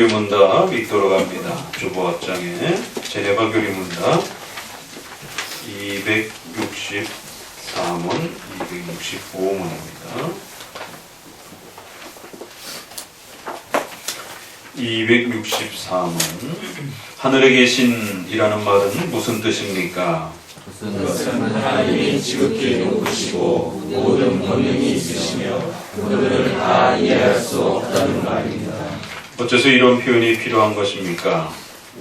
교리문답 읽도록 갑니다. 주보합장에 제네바 교리문답 264문, 265문입니다. 264문 하늘에 계신이라는 말은 무슨 뜻입니까? 그것은 하나님이 지극히 높으시고 모든 권능이 있으시며 그들을 다 이해할 수 없다는 말입니다. 어째서 이런 표현이 필요한 것입니까?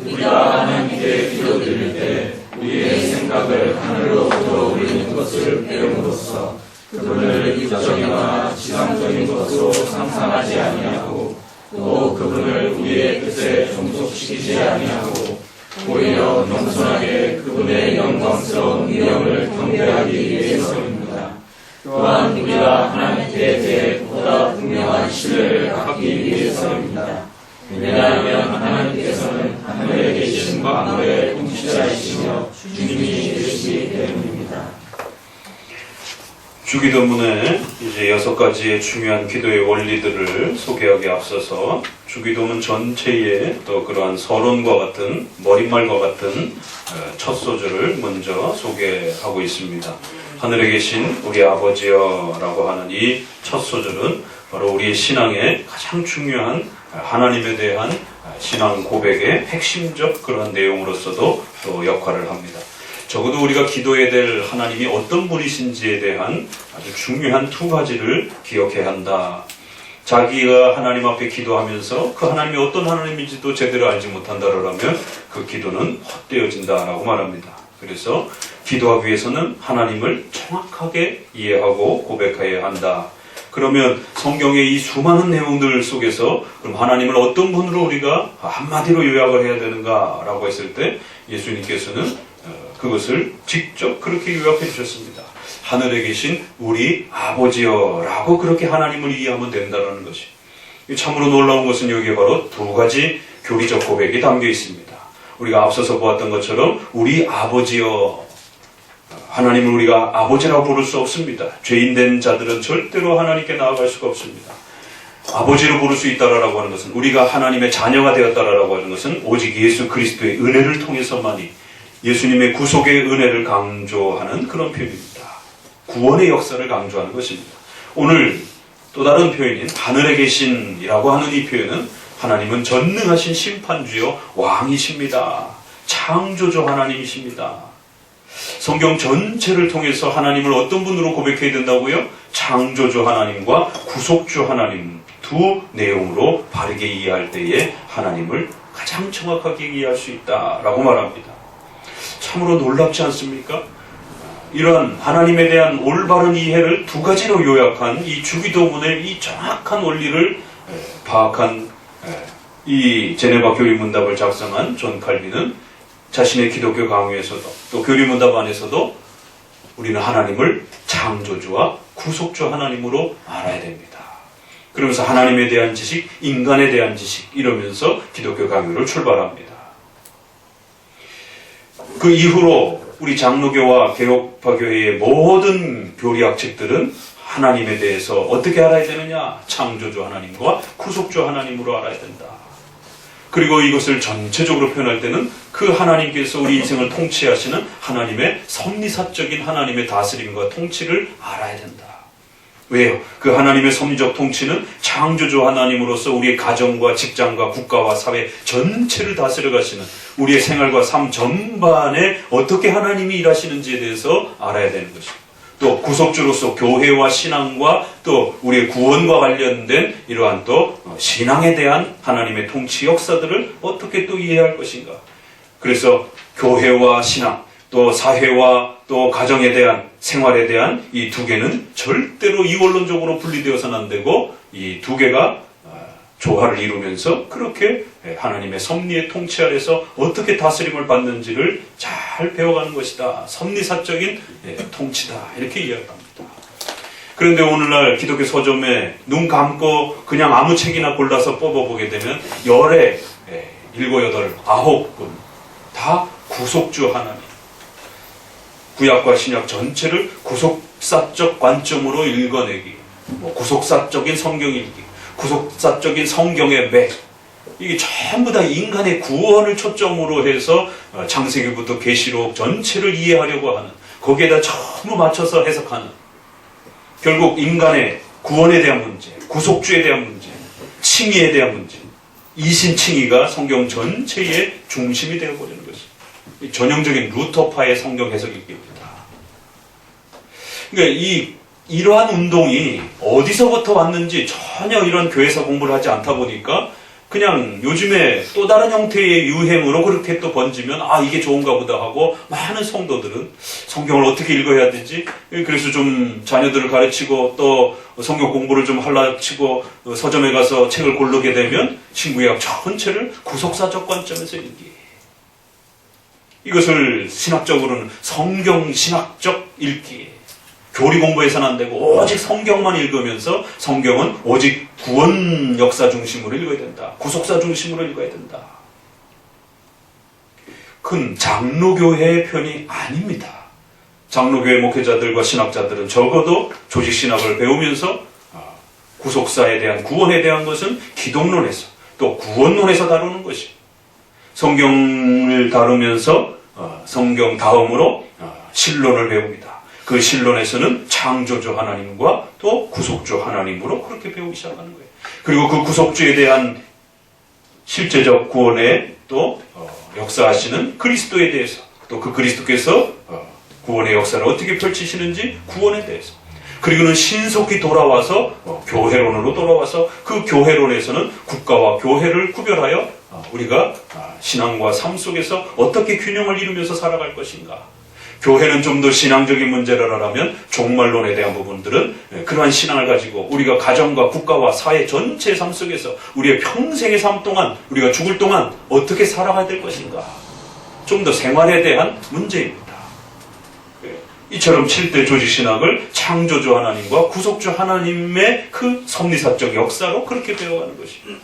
우리가 하나님께 기도드릴 때 우리의 생각을 하늘로 들어 올리는 것을 배움으로써 그분을 육적이나 지상적인 것으로 상상하지 아니하고 또 그분을 우리의 뜻에 종속시키지 아니하고 오히려 겸손하게 그분의 영광스러운 위엄을 경배하기 위해서입니다. 또한 우리가 하나님께 대해 보다 분명한 신뢰를 갖기 위해서입니다. 왜냐하면 하나님께서는 하늘에 계신 만물의 통치자이시며 주님이 되시기 때문입니다. 주기도문에 이제 여섯 가지의 중요한 기도의 원리들을 소개하기 앞서서 주기도문 전체에 또 그러한 서론과 같은 머릿말과 같은 어, 첫 소절을 먼저 소개하고 있습니다. 하늘에 계신 우리 아버지여라고 하는 이 첫 소절은 바로 우리의 신앙의 가장 중요한 하나님에 대한 신앙 고백의 핵심적 그런 내용으로서도 또 역할을 합니다. 적어도 우리가 기도해야 될 하나님이 어떤 분이신지에 대한 아주 중요한 두 가지를 기억해야 한다. 자기가 하나님 앞에 기도하면서 그 하나님이 어떤 하나님인지도 제대로 알지 못한다라면 그 기도는 헛되어진다라고 말합니다. 그래서 기도하기 위해서는 하나님을 정확하게 이해하고 고백해야 한다. 그러면 성경의 이 수많은 내용들 속에서 그럼 하나님을 어떤 분으로 우리가 한마디로 요약을 해야 되는가라고 했을 때 예수님께서는 어, 그것을 직접 그렇게 요약해 주셨습니다. 하늘에 계신 우리 아버지여라고 그렇게 하나님을 이해하면 된다는 것이 참으로 놀라운 것은 여기에 바로 두 가지 교리적 고백이 담겨 있습니다. 우리가 앞서서 보았던 것처럼 우리 아버지여 하나님을 우리가 아버지라고 부를 수 없습니다. 죄인된 자들은 절대로 하나님께 나아갈 수가 없습니다. 아버지로 부를 수 있다라고 하는 것은 우리가 하나님의 자녀가 되었다라고 하는 것은 오직 예수 그리스도의 은혜를 통해서만이 예수님의 구속의 은혜를 강조하는 그런 표현입니다. 구원의 역사를 강조하는 것입니다. 오늘 또 다른 표현인 하늘에 계신이라고 하는 이 표현은 하나님은 전능하신 심판주요 왕이십니다. 창조주 하나님이십니다. 성경 전체를 통해서 하나님을 어떤 분으로 고백해야 된다고요? 창조주 하나님과 구속주 하나님 두 내용으로 바르게 이해할 때에 하나님을 가장 정확하게 이해할 수 있다라고 말합니다. 참으로 놀랍지 않습니까? 이러한 하나님에 대한 올바른 이해를 두 가지로 요약한 이 주기도문의 이 정확한 원리를 에, 파악한 에, 이 제네바 교리문답을 작성한 존 칼빈은 자신의 기독교 강의에서도 또 교리문답 안에서도 우리는 하나님을 창조주와 구속주 하나님으로 알아야 됩니다. 그러면서 하나님에 대한 지식, 인간에 대한 지식 이러면서 기독교 강의를 출발합니다. 그 이후로 우리 장로교와 개혁파교회의 모든 교리학 책들은 하나님에 대해서 어떻게 알아야 되느냐? 창조주 하나님과 구속주 하나님으로 알아야 된다. 그리고 이것을 전체적으로 표현할 때는 그 하나님께서 우리 인생을 통치하시는 하나님의 섭리사적인 하나님의 다스림과 통치를 알아야 된다. 왜요? 그 하나님의 섭리적 통치는 창조주 하나님으로서 우리의 가정과 직장과 국가와 사회 전체를 다스려 가시는 우리의 생활과 삶 전반에 어떻게 하나님이 일하시는지에 대해서 알아야 되는 것입니다. 또 구속주로서 교회와 신앙과 또 우리의 구원과 관련된 이러한 또 신앙에 대한 하나님의 통치 역사들을 어떻게 또 이해할 것인가. 그래서 교회와 신앙, 또 사회와 또 가정에 대한 생활에 대한 이 두 개는 절대로 이원론적으로 분리되어서는 안 되고 이 두 개가 조화를 이루면서 그렇게 하나님의 섭리의 통치 아래서 어떻게 다스림을 받는지를 잘 배워가는 것이다. 섭리사적인 통치다. 이렇게 이야기합니다. 그런데 오늘날 기독교 서점에 눈 감고 그냥 아무 책이나 골라서 뽑아보게 되면 열에 일곱, 여덟, 아홉 군다 구속주 하나님. 구약과 신약 전체를 구속사적 관점으로 읽어내기, 뭐 구속사적인 성경 읽기, 구속사적인 성경의 매, 이게 전부 다 인간의 구원을 초점으로 해서 어, 창세기부터 계시록 전체를 이해하려고 하는 거기에다 전부 맞춰서 해석하는 결국 인간의 구원에 대한 문제, 구속주에 대한 문제, 칭의에 대한 문제, 이신칭의가 성경 전체의 중심이 되어버리는 것입니다. 이 전형적인 루터파의 성경 해석입니다. 그러니까 이 이러한 운동이 어디서부터 왔는지 전혀 이런 교회에서 공부를 하지 않다 보니까 그냥 요즘에 또 다른 형태의 유행으로 그렇게 또 번지면 아 이게 좋은가 보다 하고 많은 성도들은 성경을 어떻게 읽어야 되지? 그래서 좀 자녀들을 가르치고 또 성경 공부를 좀 할라 치고 서점에 가서 책을 고르게 되면 신구약 전체를 구속사적 관점에서 읽기. 이것을 신학적으로는 성경 신학적 읽기 교리 공부해서는 안 되고 오직 성경만 읽으면서 성경은 오직 구원 역사 중심으로 읽어야 된다. 구속사 중심으로 읽어야 된다. 큰 장로교회의 편이 아닙니다. 장로교회 목회자들과 신학자들은 적어도 조직 신학을 배우면서 아, 구속사에 대한 구원에 대한 것은 기독론에서 또 구원론에서 다루는 것이 성경을 다루면서 어, 성경 다음으로 어, 신론을 배웁니다. 그 신론에서는 창조주 하나님과 또 구속주 하나님으로 그렇게 배우기 시작하는 거예요. 그리고 그 구속주에 대한 실제적 구원에 또 어, 역사하시는 그리스도에 대해서 또 그 그리스도께서 어, 구원의 역사를 어떻게 펼치시는지 구원에 대해서 그리고는 신속히 돌아와서 어, 교회론으로 돌아와서 그 교회론에서는 국가와 교회를 구별하여 어, 우리가 아, 신앙과 삶 속에서 어떻게 균형을 이루면서 살아갈 것인가 교회는 좀 더 신앙적인 문제를 하라면 종말론에 대한 부분들은 예, 그러한 신앙을 가지고 우리가 가정과 국가와 사회 전체 삶 속에서 우리의 평생의 삶 동안 우리가 죽을 동안 어떻게 살아가야 될 것인가 좀 더 생활에 대한 문제입니다. 예, 이처럼 7대 조직신학을 창조주 하나님과 구속주 하나님의 그 섭리사적 역사로 그렇게 배워가는 것입니다.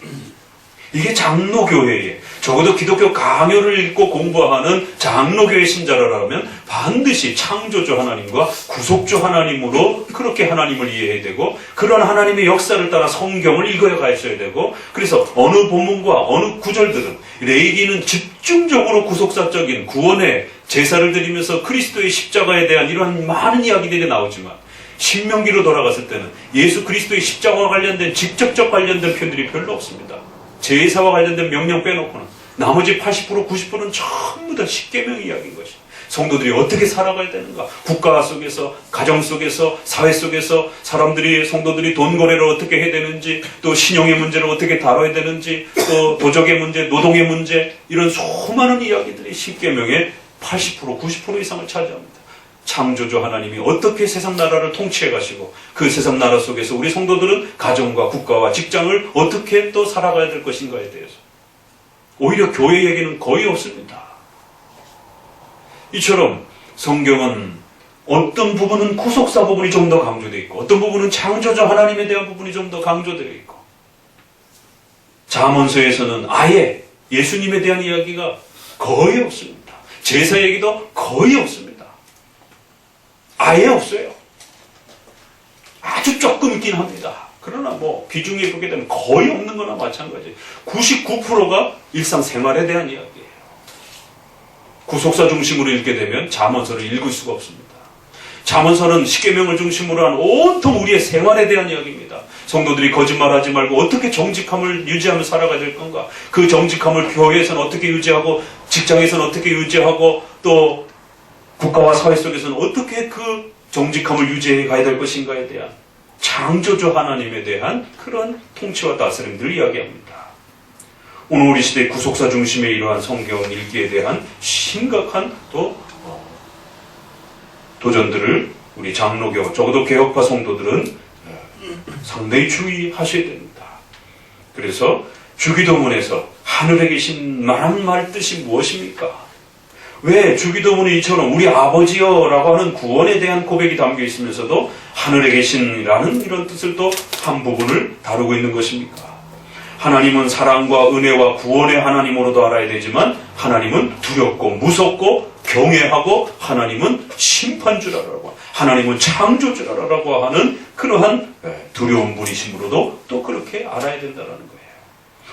이게 장로교회에 적어도 기독교 강요를 읽고 공부하는 장로교회 신자라면 반드시 창조주 하나님과 구속주 하나님으로 그렇게 하나님을 이해해야 되고 그런 하나님의 역사를 따라 성경을 읽어야 가셔야 되고 그래서 어느 본문과 어느 구절들은 레이기는 집중적으로 구속사적인 구원의 제사를 드리면서 그리스도의 십자가에 대한 이러한 많은 이야기들이 나오지만 신명기로 돌아갔을 때는 예수 그리스도의 십자가와 관련된 직접적 관련된 표현들이 별로 없습니다. 제사와 관련된 명령 빼놓고는 나머지 80% 90%는 전부 다 십계명 이야기인 것이. 성도들이 어떻게 살아가야 되는가? 국가 속에서, 가정 속에서, 사회 속에서 사람들이 성도들이 돈 거래를 어떻게 해야 되는지, 또 신용의 문제를 어떻게 다뤄야 되는지, 또 도적의 문제, 노동의 문제 이런 수많은 이야기들이 십계명의 80% 90% 이상을 차지합니다. 창조주 하나님이 어떻게 세상 나라를 통치해 가시고 그 세상 나라 속에서 우리 성도들은 가정과 국가와 직장을 어떻게 또 살아가야 될 것인가에 대해서 오히려 교회 얘기는 거의 없습니다. 이처럼 성경은 어떤 부분은 구속사 부분이 좀 더 강조되어 있고 어떤 부분은 창조주 하나님에 대한 부분이 좀 더 강조되어 있고 자문서에서는 아예 예수님에 대한 이야기가 거의 없습니다. 제사 얘기도 거의 없습니다. 아예 없어요. 아주 조금 있긴 합니다. 그러나 뭐 비중이 보게 되면 거의 없는 거나 마찬가지. 99%가 일상생활에 대한 이야기예요. 구속사 중심으로 읽게 되면 자문서를 읽을 수가 없습니다. 자문서는 십계명을 중심으로 한 온통 우리의 생활에 대한 이야기입니다. 성도들이 거짓말하지 말고 어떻게 정직함을 유지하며 살아가야 될 건가? 그 정직함을 교회에서는 어떻게 유지하고 직장에서는 어떻게 유지하고 또 국가와 사회 속에서는 어떻게 그 정직함을 유지해 가야 될 것인가에 대한 창조주 하나님에 대한 그런 통치와 다스림들을 이야기합니다. 오늘 우리 시대 구속사 중심의 이러한 성경 읽기에 대한 심각한 또 어, 도전들을 우리 장로교 적어도 개혁파 성도들은 어, 상당히 주의하셔야 됩니다. 그래서 주기도문에서 하늘에 계신 말한 말 뜻이 무엇입니까? 왜 주기도문에 이처럼 우리 아버지여라고 하는 구원에 대한 고백이 담겨 있으면서도 하늘에 계신이라는 이런 뜻을 또 한 부분을 다루고 있는 것입니까? 하나님은 사랑과 은혜와 구원의 하나님으로도 알아야 되지만 하나님은 두렵고 무섭고 경외하고 하나님은 심판주라라고 하나님은 창조주라라고 하는 그러한 두려운 분이심으로도 또 그렇게 알아야 된다는 거예요.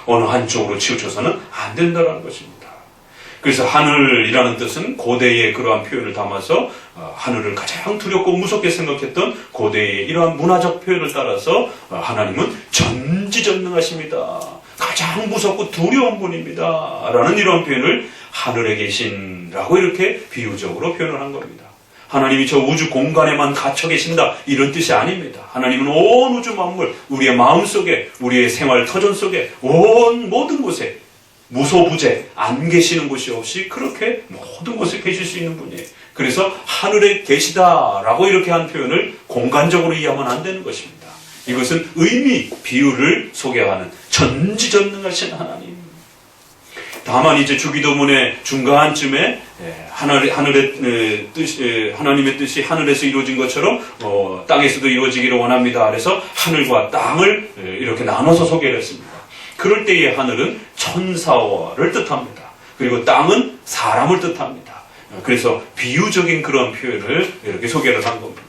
어느 한쪽으로 치우쳐서는 안 된다는 것입니다. 그래서 하늘이라는 뜻은 고대의 그러한 표현을 담아서 어, 하늘을 가장 두렵고 무섭게 생각했던 고대의 이러한 문화적 표현을 따라서 어, 하나님은 전지전능하십니다. 가장 무섭고 두려운 분입니다. 라는 이런 표현을 하늘에 계신라고 이렇게 비유적으로 표현을 한 겁니다. 하나님이 저 우주 공간에만 갇혀 계신다 이런 뜻이 아닙니다. 하나님은 온 우주 만물, 우리의 마음 속에, 우리의 생활 터전 속에, 온 모든 곳에 무소부재 안 계시는 곳이 없이 그렇게 모든 곳에 계실 수 있는 분이에요. 그래서 하늘에 계시다라고 이렇게 한 표현을 공간적으로 이해하면 안 되는 것입니다. 이것은 의미, 비유를 소개하는 전지전능하신 하나님. 다만 이제 주기도문의 중간쯤에 예, 하늘, 하늘의 에, 뜻, 에, 하나님의 뜻이 하늘에서 이루어진 것처럼 어, 땅에서도 이루어지기를 원합니다. 그래서 하늘과 땅을 에, 이렇게 나눠서 소개를 했습니다. 그럴 때의 하늘은 천사와를 뜻합니다. 그리고 땅은 사람을 뜻합니다. 그래서 비유적인 그런 표현을 이렇게 소개를 한 겁니다.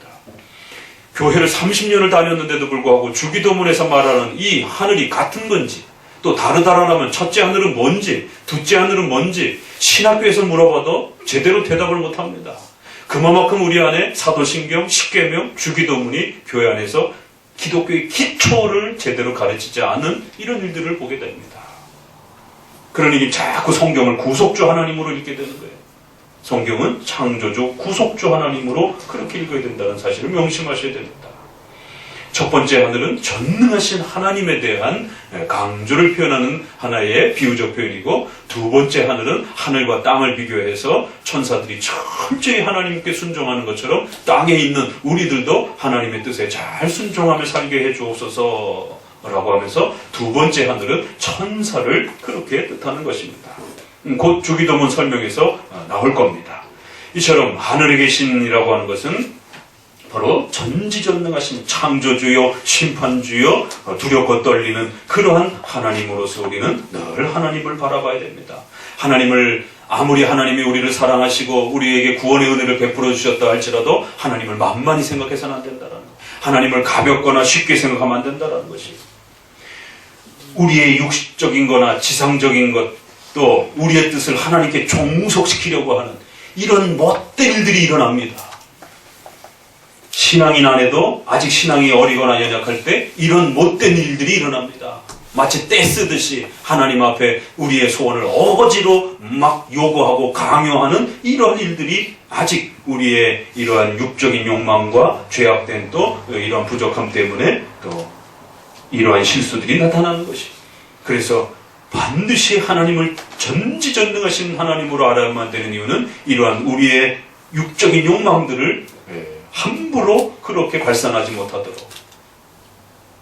교회를 30년을 다녔는데도 불구하고 주기도문에서 말하는 이 하늘이 같은 건지 또 다르다라면 첫째 하늘은 뭔지 둘째 하늘은 뭔지 신학교에서 물어봐도 제대로 대답을 못합니다. 그만큼 우리 안에 사도신경, 십계명, 주기도문이 교회 안에서 기독교의 기초를 제대로 가르치지 않은 이런 일들을 보게 됩니다. 그러니 자꾸 성경을 구속주 하나님으로 읽게 되는 거예요. 성경은 창조주, 구속주 하나님으로 그렇게 읽어야 된다는 사실을 명심하셔야 됩니다. 첫 번째 하늘은 전능하신 하나님에 대한 강조를 표현하는 하나의 비유적 표현이고 두 번째 하늘은 하늘과 땅을 비교해서 천사들이 철저히 하나님께 순종하는 것처럼 땅에 있는 우리들도 하나님의 뜻에 잘 순종하며 살게 해 주옵소서 라고 하면서 두 번째 하늘은 천사를 그렇게 뜻하는 것입니다. 음, 곧 주기도문 설명에서 어, 나올 겁니다. 이처럼 하늘에 계신이라고 하는 것은 바로 전지전능하신 창조주요 심판주요 어, 두렵고 떨리는 그러한 하나님으로서 우리는 늘 하나님을 바라봐야 됩니다. 하나님을 아무리 하나님이 우리를 사랑하시고 우리에게 구원의 은혜를 베풀어 주셨다 할지라도 하나님을 만만히 생각해서는 안 된다라는 것. 하나님을 가볍거나 쉽게 생각하면 안 된다라는 것이 우리의 육식적인 거나 지상적인 것 또 우리의 뜻을 하나님께 종속시키려고 하는 이런 못된 일들이 일어납니다. 신앙인 안에도 아직 신앙이 어리거나 연약할 때 이런 못된 일들이 일어납니다. 마치 떼 쓰듯이 하나님 앞에 우리의 소원을 어거지로 막 요구하고 강요하는 이런 일들이 아직 우리의 이러한 육적인 욕망과 죄악된 또 이러한 부족함 때문에 또 이러한 실수들이 나타나는 것이. 그래서 반드시 하나님을 전지전능하신 하나님으로 알아야만 되는 이유는 이러한 우리의 육적인 욕망들을 함부로 그렇게 발산하지 못하도록.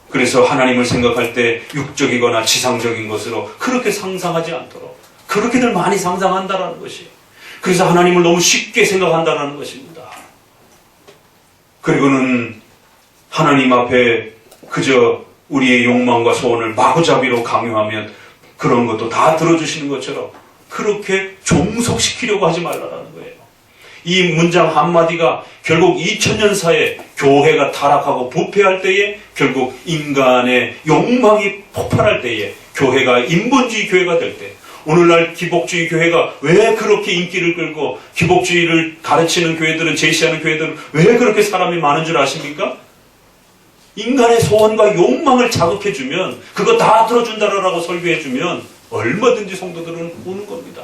그래서 하나님을 생각할 때 육적이거나 지상적인 것으로 그렇게 상상하지 않도록. 그렇게들 많이 상상한다라는 것이. 그래서 하나님을 너무 쉽게 생각한다라는 것입니다. 그리고는 하나님 앞에 그저 우리의 욕망과 소원을 마구잡이로 강요하면 그런 것도 다 들어주시는 것처럼 그렇게 종속시키려고 하지 말라라는 거예요. 이 문장 한마디가 결국 2000년 사이에 교회가 타락하고 부패할 때에 결국 인간의 욕망이 폭발할 때에 교회가 인본주의 교회가 될 때 오늘날 기복주의 교회가 왜 그렇게 인기를 끌고 기복주의를 가르치는 교회들은 제시하는 교회들은 왜 그렇게 사람이 많은 줄 아십니까? 인간의 소원과 욕망을 자극해주면 그거 다 들어준다라고 설교해주면 얼마든지 성도들은 오는 겁니다.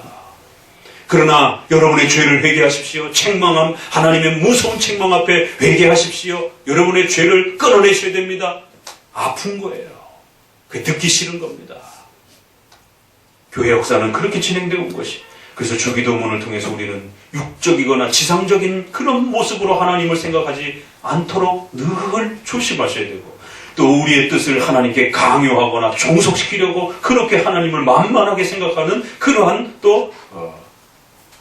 그러나 여러분의 죄를 회개하십시오. 책망함 하나님의 무서운 책망 앞에 회개하십시오. 여러분의 죄를 끊어내셔야 됩니다. 아픈 거예요. 그게 듣기 싫은 겁니다. 교회 역사는 그렇게 진행되어 온 것이. 그래서 주기도문을 통해서 우리는 육적이거나 지상적인 그런 모습으로 하나님을 생각하지 않도록 늘 조심하셔야 되고 또 우리의 뜻을 하나님께 강요하거나 종속시키려고 그렇게 하나님을 만만하게 생각하는 그러한 또 어,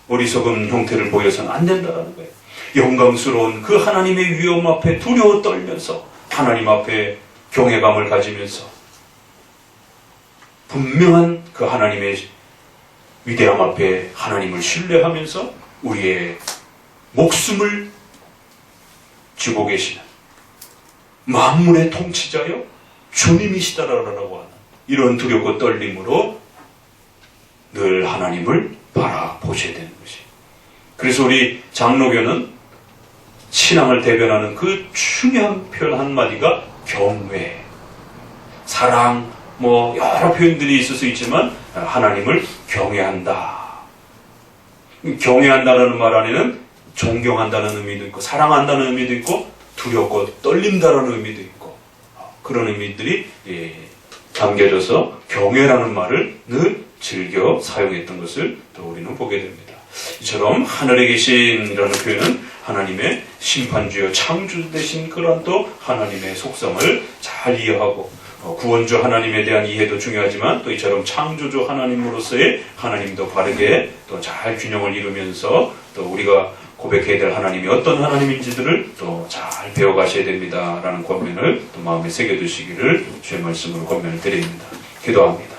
어리석은 형태를 보여서는 안 된다는 거예요. 영광스러운 그 하나님의 위엄 앞에 두려워 떨면서 하나님 앞에 경외감을 가지면서 분명한 그 하나님의 위대함 앞에 하나님을 신뢰하면서 우리의 목숨을 쥐고 계시는 만물의 통치자요 주님이시다라고 하는 이런 두렵고 떨림으로 늘 하나님을 바라보셔야 되는 것이. 그래서 우리 장로교는 신앙을 대변하는 그 중요한 표현 한마디가 경외, 사랑, 뭐 여러 표현들이 있을 수 있지만 하나님을 경외한다. 경외한다라는 말 안에는 존경한다는 의미도 있고 사랑한다는 의미도 있고 두렵고 떨린다라는 의미도 있고 그런 의미들이 예, 담겨져서 경외라는 말을 늘 즐겨 사용했던 것을 또 우리는 보게 됩니다. 이처럼 하늘에 계신이라는 표현은 하나님의 심판주여 창조 되신 그런 또 하나님의 속성을 잘 이해하고 어, 구원주 하나님에 대한 이해도 중요하지만 또 이처럼 창조주 하나님으로서의 하나님도 바르게 또 잘 균형을 이루면서 또 우리가 고백해야 될 하나님이 어떤 하나님인지들을 또 잘 배워가셔야 됩니다라는 권면을 또 마음에 새겨두시기를 주의 말씀으로 권면을 드립니다. 기도합니다.